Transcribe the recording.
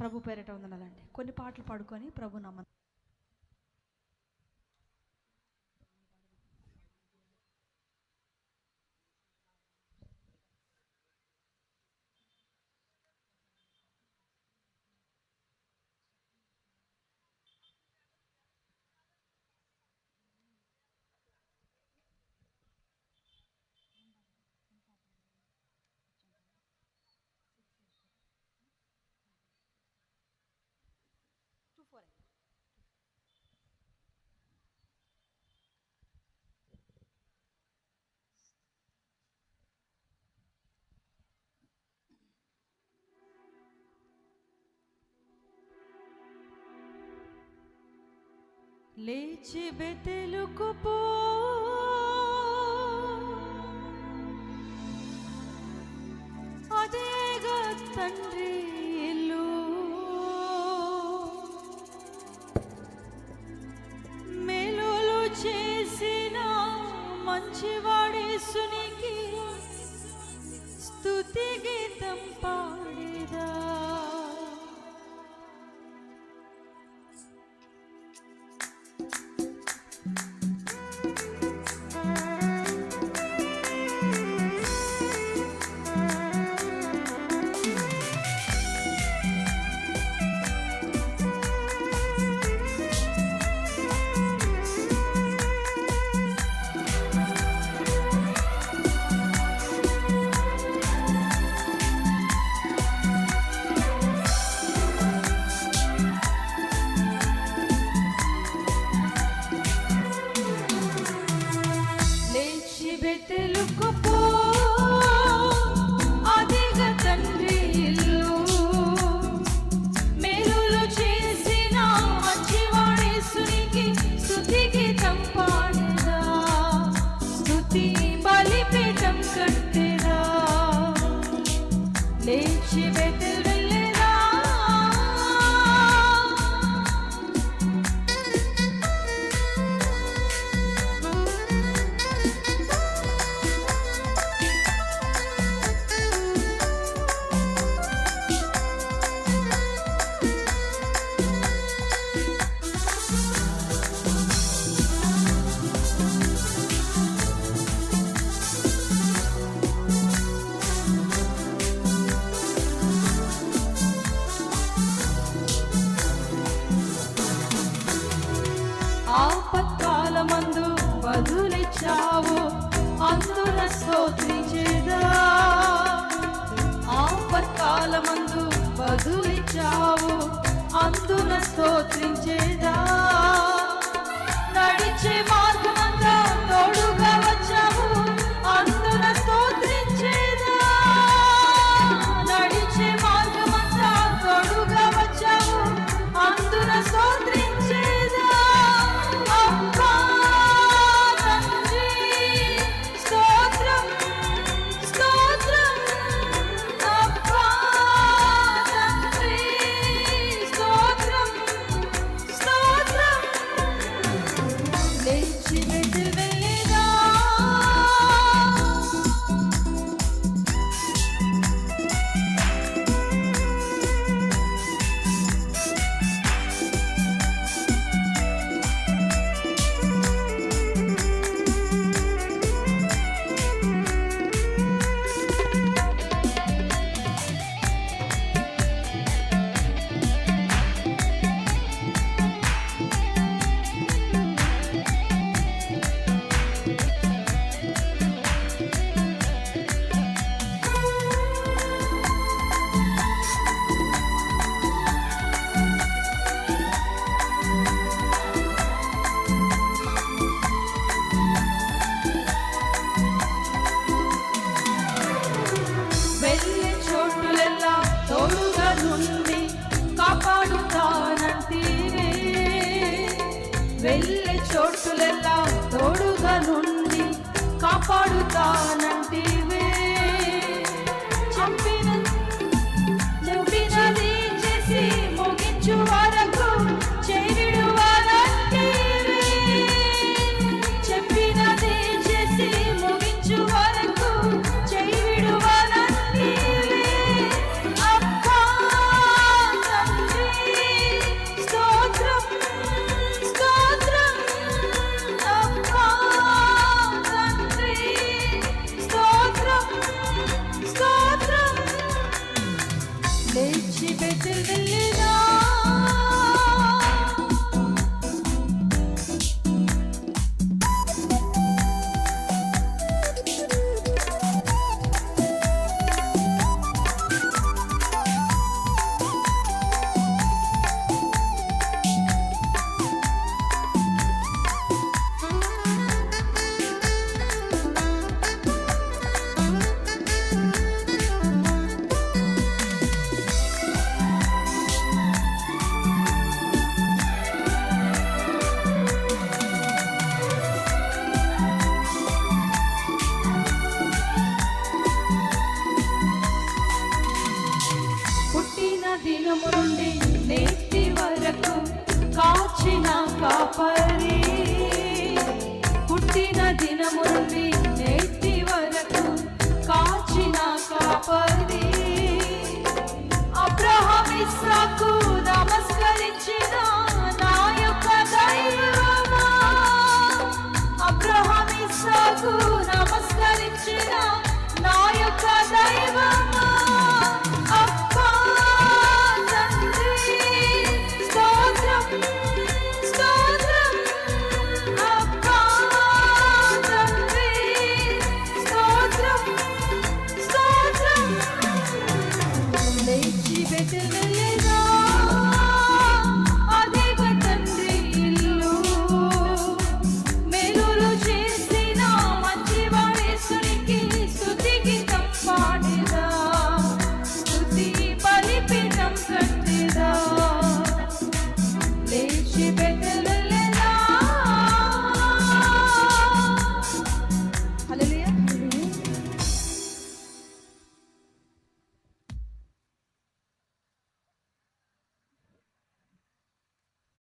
ప్రభు పేరిట వందనాలండి. కొన్ని పాటలు పాడుకొని ప్రభు నమ్మ లేచి బెతెలుకు పో అదేగా తండ్రి ఇల్లు. మేలులు చేసిన మంచివాడేసునికి స్తుతి గీతం పా బదులిచ్చావు అందున స్తోత్రించేదా. ఆపత్కాలమందు బదులిచ్చావు. అందున స్తోత్రించేదా. నడిచే మా వెళ్ళే చోటులెల్లా తోడుగా నుండి కాపాడుతానంటే sevda దినము నుండి నేటి వరకు కాచిన కాపరి. పుట్టిన దినము నుండి